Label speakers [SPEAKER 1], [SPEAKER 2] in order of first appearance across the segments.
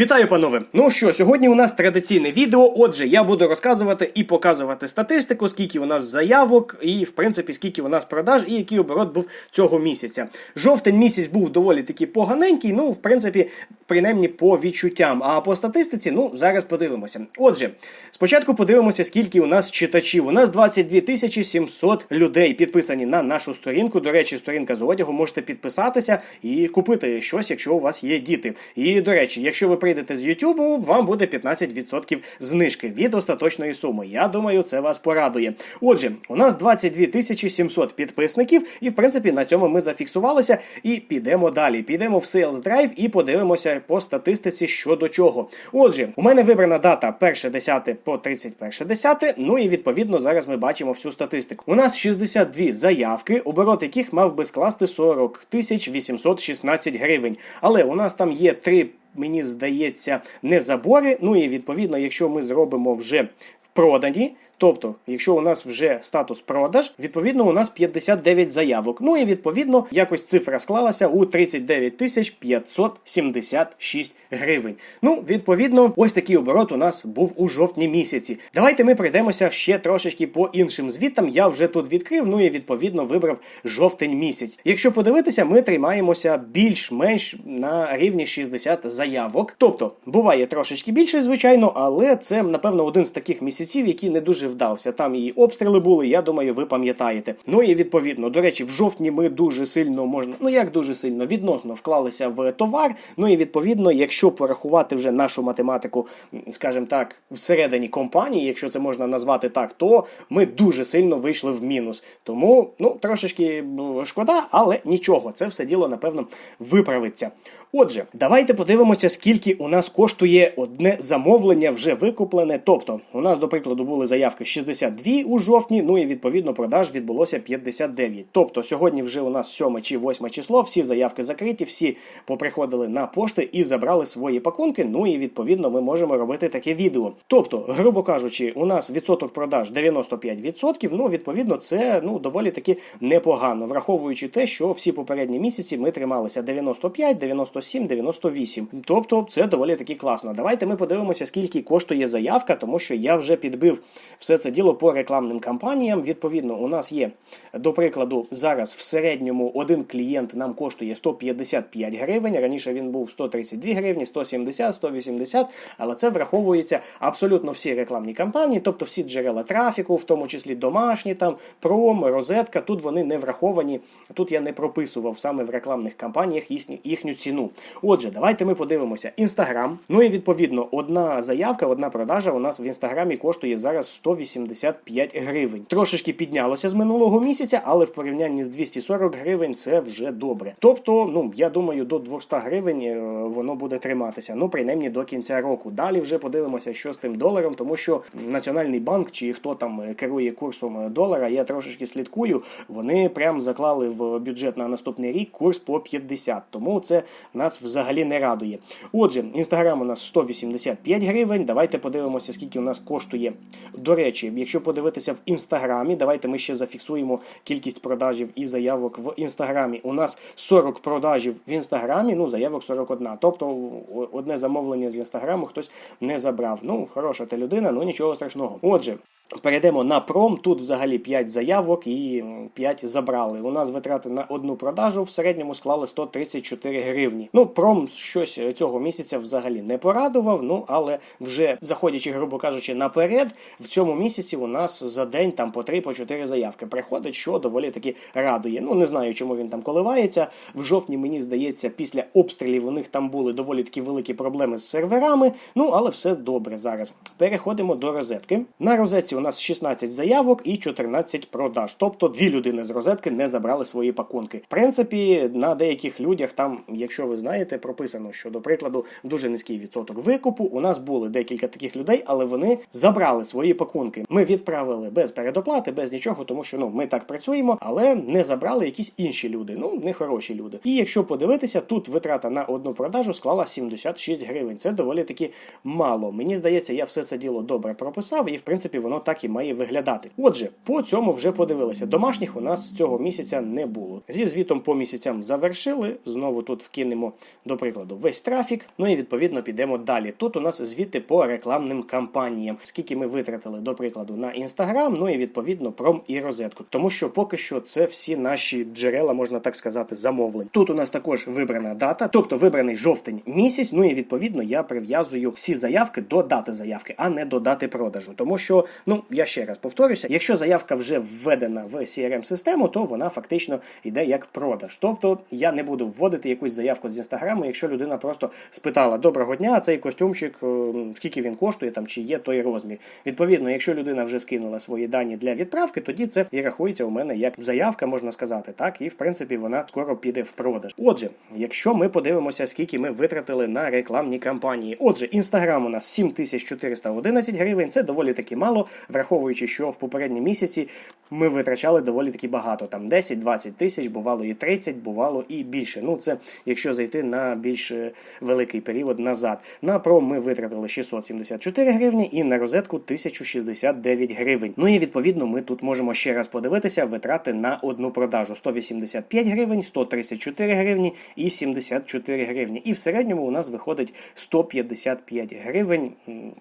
[SPEAKER 1] Вітаю, панове! Ну що, сьогодні у нас традиційне відео. Отже, я буду розказувати і показувати статистику, скільки у нас заявок, і в принципі скільки у нас продаж, і який оборот був цього місяця. Жовтень місяць був доволі таки поганенький. Ну, в принципі, принаймні по відчуттям. А по статистиці, ну зараз подивимося. Отже, спочатку подивимося, скільки у нас читачів. У нас 22 тисячі 700 людей підписані на нашу сторінку. До речі, сторінка з одягу можете підписатися і купити щось, якщо у вас є діти. І до речі, якщо ви прийдете з Ютубу, вам буде 15% знижки від остаточної суми. Я думаю, це вас порадує. Отже, у нас 22 тисячі 700 підписників, і в принципі на цьому ми зафіксувалися. І підемо далі. Підемо в Sales Drive і подивимося по статистиці щодо чого. Отже, у мене вибрана дата 1.10 по 31.10, Ну і відповідно зараз ми бачимо всю статистику. У нас 62 заявки, оборот яких мав би скласти 40 тисяч 816 гривень. Але у нас там є три мені здається, не забори. Ну і відповідно, якщо ми зробимо вже продані. Тобто, якщо у нас вже статус продаж, відповідно у нас 59 заявок. Ну і відповідно якось цифра склалася у 39 тисяч 576 гривень. Ну, відповідно, ось такий оборот у нас був у жовтні місяці. Давайте ми пройдемося ще трошечки по іншим звітам. Я вже тут відкрив, ну і відповідно вибрав жовтень місяць. Якщо подивитися, ми тримаємося більш-менш на рівні 60 заявок. Тобто буває трошечки більше, звичайно, але це напевно один з таких місяців, який не дуже вдався. Там і обстріли були. Я думаю, ви пам'ятаєте. Ну і відповідно, до речі, в жовтні ми дуже сильно можна, ну як дуже сильно відносно вклалися в товар. Ну і відповідно, якщо порахувати вже нашу математику, скажімо так, всередині компанії, якщо це можна назвати так, то ми дуже сильно вийшли в мінус. Тому ну трошечки шкода, але нічого, це все діло напевно виправиться. Отже, давайте подивимося, скільки у нас коштує одне замовлення вже викуплене. Тобто, у нас, до прикладу, були заявки 62 у жовтні, ну і відповідно продаж відбулося 59. Тобто, сьогодні вже у нас 7 чи 8 число, всі заявки закриті, всі поприходили на пошти і забрали свої пакунки. Ну і відповідно ми можемо робити таке відео. Тобто, грубо кажучи, у нас відсоток продаж 95%. Ну, відповідно, це ну доволі таки непогано, враховуючи те, що всі попередні місяці ми трималися 95, 97, 98. Тобто, це доволі таки класно. Давайте ми подивимося, скільки коштує заявка, тому що я вже підбив все це діло по рекламним кампаніям. Відповідно, у нас є, до прикладу, зараз в середньому один клієнт нам коштує 155 гривень. Раніше він був 132 гривні, 170, 180, але це враховується абсолютно всі рекламні кампанії, тобто всі джерела трафіку, в тому числі домашні, там пром, розетка. Тут вони не враховані. Тут я не прописував саме в рекламних кампаніях їхню, їхню ціну. Отже, давайте ми подивимося. Інстаграм. Ну і відповідно, одна заявка, одна продажа у нас в інстаграмі коштує зараз 185 гривень. Трошечки піднялося з минулого місяця, але в порівнянні з 240 гривень це вже добре. Тобто, ну я думаю, до 200 гривень е, воно буде триматися. Ну, принаймні до кінця року. Далі вже подивимося, що з тим доларом, тому що Національний банк чи хто там е, керує курсом долара, я трошечки слідкую. Вони прям заклали в бюджет на наступний рік курс по 50. Тому це нас взагалі не радує. Отже, інстаграм у нас 185 гривень. Давайте подивимося, скільки у нас коштує. До речі, якщо подивитися в інстаграмі, давайте ми ще зафіксуємо кількість продажів і заявок в інстаграмі. У нас 40 продажів в інстаграмі, ну заявок 41. Тобто одне замовлення з інстаграму хтось не забрав. Ну, хороша ти людина, ну нічого страшного. Отже. Перейдемо на пром. Тут взагалі 5 заявок і 5 забрали. У нас витрати на одну продажу в середньому склали 134 гривні. Ну, пром щось цього місяця взагалі не порадував. Ну але вже заходячи, грубо кажучи, наперед, в цьому місяці у нас за день там по 3 по 4 заявки приходить, що доволі таки радує. Ну не знаю, чому він там коливається. В жовтні мені здається, після обстрілів у них там були доволі такі великі проблеми з серверами. Ну але все добре зараз. Переходимо до розетки. На розетці у нас 16 заявок і 14 продаж. Тобто дві людини з розетки не забрали свої пакунки. В принципі, на деяких людях там, якщо ви знаєте, прописано, що до прикладу дуже низький відсоток викупу. У нас були декілька таких людей, але вони забрали свої пакунки. Ми відправили без передоплати, без нічого, тому що ну ми так працюємо, але не забрали якісь інші люди. Ну не хороші люди. І якщо подивитися, тут витрата на одну продажу склала 76 гривень. Це доволі таки мало. Мені здається, я все це діло добре прописав, і в принципі воно так і має виглядати. Отже, по цьому вже подивилися. Домашніх у нас цього місяця не було. Зі звітом по місяцям завершили. Знову тут вкинемо, до прикладу, весь трафік. Ну і відповідно підемо далі. Тут у нас звіти по рекламним кампаніям. Скільки ми витратили, до прикладу, на інстаграм, ну і відповідно пром і розетку. Тому що поки що це всі наші джерела, можна так сказати, замовлень. Тут у нас також вибрана дата, тобто вибраний жовтень місяць. Ну і відповідно я прив'язую всі заявки до дати заявки, а не до дати продажу. Тому що, ну я ще раз повторюся, якщо заявка вже введена в crm систему то вона фактично йде як продаж. Тобто я не буду вводити якусь заявку з інстаграму, якщо людина просто спитала доброго дня, цей костюмчик, е, скільки він коштує, там чи є той розмір. Відповідно, якщо людина вже скинула свої дані для відправки, тоді це і рахується у мене як заявка, можна сказати, так і в принципі вона скоро піде в продаж. Отже, якщо ми подивимося, скільки ми витратили на рекламні кампанії. Отже, інстаграм у нас 7411 гривень. Це доволі таки мало, враховуючи, що в попередні місяці ми витрачали доволі таки багато. Там 10-20 тисяч, бувало і 30, бувало і більше. Ну це якщо зайти на більш е, великий період назад. На пром ми витратили 674 гривні і на розетку 1069 гривень. Ну і відповідно ми тут можемо ще раз подивитися витрати на одну продажу: 185 гривень, 134 гривні і 74 гривні. І в середньому у нас виходить 155 гривень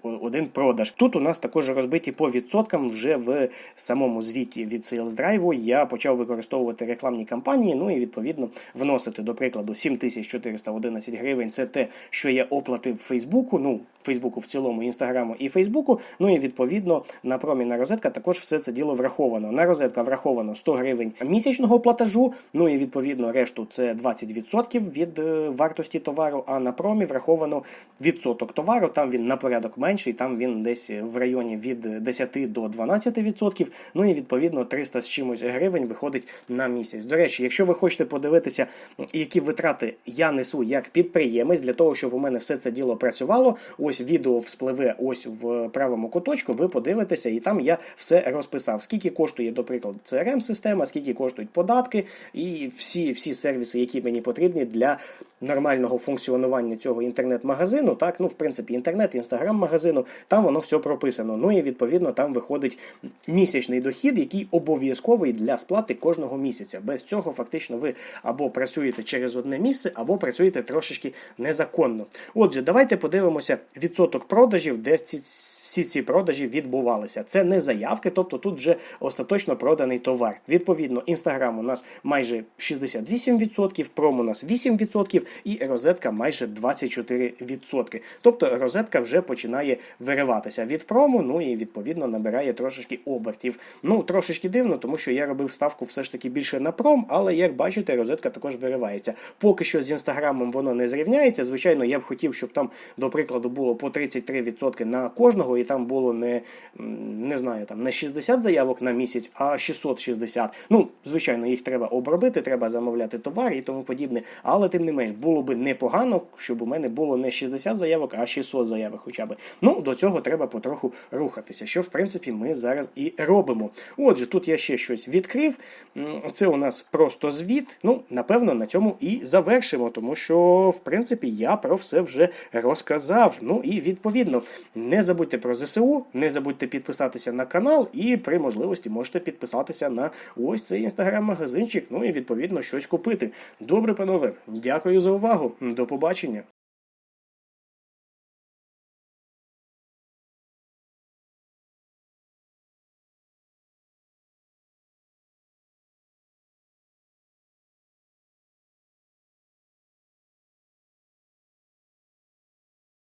[SPEAKER 1] один продаж. Тут у нас також розбиті по відсоткам вже в самому звіті від Sales Drive. Я почав використовувати рекламні кампанії. Ну і відповідно вносити, до прикладу, 7411 гривень. Це те, що я оплатив Фейсбуку. Ну, Фейсбуку в цілому, інстаграму і Фейсбуку. Ну і відповідно на промі на розетка також все це діло враховано. На розетка враховано 100 гривень місячного платежу. Ну і відповідно решту це 20% від е, вартості товару. А на промі враховано відсоток товару. Там він на порядок менший, там він десь в районі від 10 до 12%. Ну і відповідно 300 з чимось гривень виходить на місяць. До речі, якщо ви хочете подивитися, які витрати я несу як підприємець для того, щоб у мене все це діло працювало. Ось відео вспливе ось в правому куточку. Ви подивитеся, і там я все розписав. Скільки коштує, до прикладу, crm система скільки коштують податки і всі, всі сервіси, які мені потрібні для нормального функціонування цього інтернет-магазину. Так, ну в принципі, інтернет, інстаграм-магазину, там воно все прописано. Ну і відповідно там виходить місячний дохід, який обов'язковий для сплати кожного місяця. Без цього фактично ви або працюєте через одне місце, або працюєте трошечки незаконно. Отже, давайте подивимося відсоток продажів, де ці, всі ці продажі відбувалися. Це не заявки, тобто тут вже остаточно проданий товар. Відповідно, інстаграм у нас майже 68%, пром у нас 8% і розетка майже 24%. Тобто розетка вже починає вириватися від прому, ну і відповідно набирає трошечки обертів. Ну, трошечки дивно, тому що я робив ставку все ж таки більше на пром, але як бачите, розетка також виривається. Поки що з інстаграмом воно не зрівняється. Звичайно, я б хотів, щоб там, до прикладу, було по 33% на кожного, і там було не, не знаю, там не 60 заявок на місяць, а 660. Ну, звичайно, їх треба обробити, треба замовляти товар і тому подібне. Але тим не менш, було би непогано, щоб у мене було не 60 заявок, а 600 заявок хоча б. Ну, до цього треба потроху рухатися, що в принципі ми зараз і робимо. Отже, тут я ще щось відкрив. Це у нас просто звіт. Ну, напевно, на цьому і завершимо, тому що, в принципі, я про все вже розказав. Ну і відповідно, не забудьте про ЗСУ, не забудьте підписатися на канал, і при можливості можете підписатися на ось цей інстаграм-магазинчик. Ну і відповідно щось купити. Добре, панове, дякую за увагу. До побачення.